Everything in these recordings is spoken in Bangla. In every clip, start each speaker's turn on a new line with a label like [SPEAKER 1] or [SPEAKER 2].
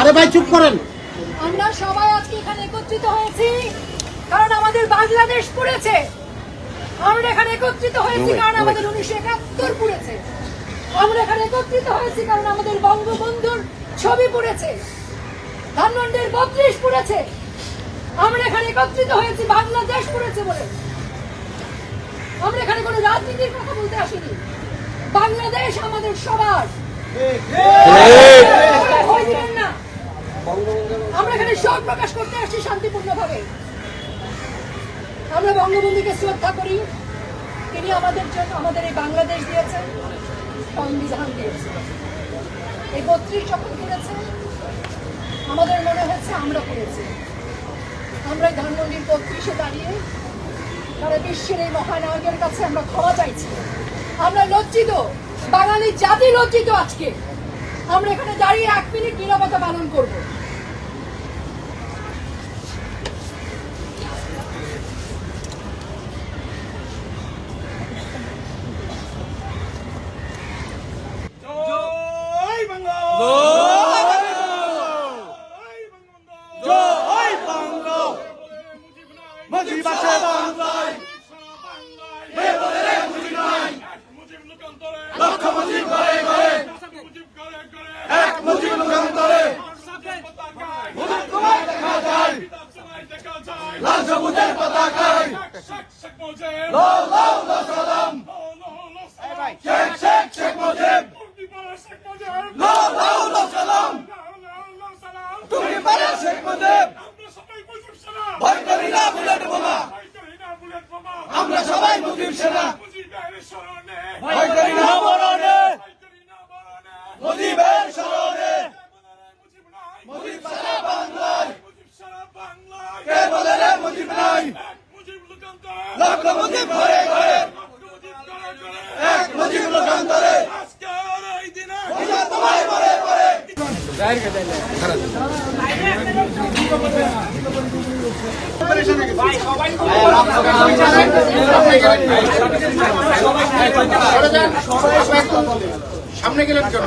[SPEAKER 1] আরে ভাই চুপ করেন।
[SPEAKER 2] আমরা সবাই আজকে এখানে একত্রিত হয়েছি কারণ আমাদের বাংলাদেশ পড়েছে। আমরা এখানে একত্রিত হয়েছি কারণ আমাদের উনিশশো একাত্তর পড়েছে। আমরা এখানে একত্রিত হয়েছি কারণ আমাদের বঙ্গবন্ধুর ছবি পড়েছে। ধানমন্ডির বত্রিশ পড়েছে। আমরা এখানে একত্রিত হয়েছি বাংলাদেশ পড়েছে বলে। আমরা এখানে কোনো রাজনীতির কথা বলতে আসিনি। বাংলাদেশ আমাদের সবার। আমরা এখানে শোক প্রকাশ করতে আসছি শান্তিপূর্ণভাবে। আমরা বঙ্গবন্ধুকে শ্রদ্ধা করি। তিনি আমাদের জন্য আমাদের এই বাংলাদেশ দিয়েছেন, সংবিধান দিয়েছেন। এই বত্রিশ যখন করেছে আমাদের মনে হয়েছে আমরা করেছি। আমরা ধানমন্ডির বত্রিশে দাঁড়িয়ে সারা বিশ্বের এই মহানায়কের কাছে আমরা ক্ষমা চাইছি। আমরা লজ্জিত। বাঙালি জাতি লজ্জিত আজকে। আমরা এখানে দাঁড়িয়ে এক মিনিট নিরবতা পালন করব
[SPEAKER 3] জয় বাংলা
[SPEAKER 1] জয় বাংলা মুজিব আছে বাংলায় হে বলে রে মুজিব নাই লক্ষ মুজিব ঘরে ঘরে এক মুজিব লোকান্তরে মুজিব তোমায় দেখা যায় লাল সবুজের পতাকায় লাও লাও সালাম। শেখ শেখ শেখ মুজিব। লাও লাও সালাম। তুমি পারে শেখ মুজিব। ভয় করি না বুলেট বোমা। আমরা সবাই মুজিব সেনা। ভয় করি না মরণে মুজিবের স্মরণে মুজিব সারা বাংলায় কে বলে রে মুজিব নাই লক্ষ মুজিব ঘরে ঘরে এক মুজিব লোকান্তরে মুজিব তোমায় মরে মরে সামনে গেলেন কেন?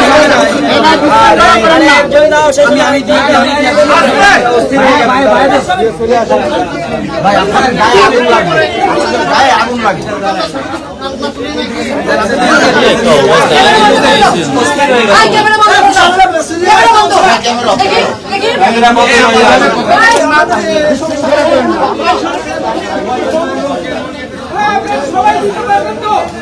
[SPEAKER 1] আপা
[SPEAKER 2] যাব
[SPEAKER 1] গায়ে আগুন লাগে
[SPEAKER 2] আই ক্যামেরা বন্ধ ক্যামেরা বন্ধ দেখি দেখি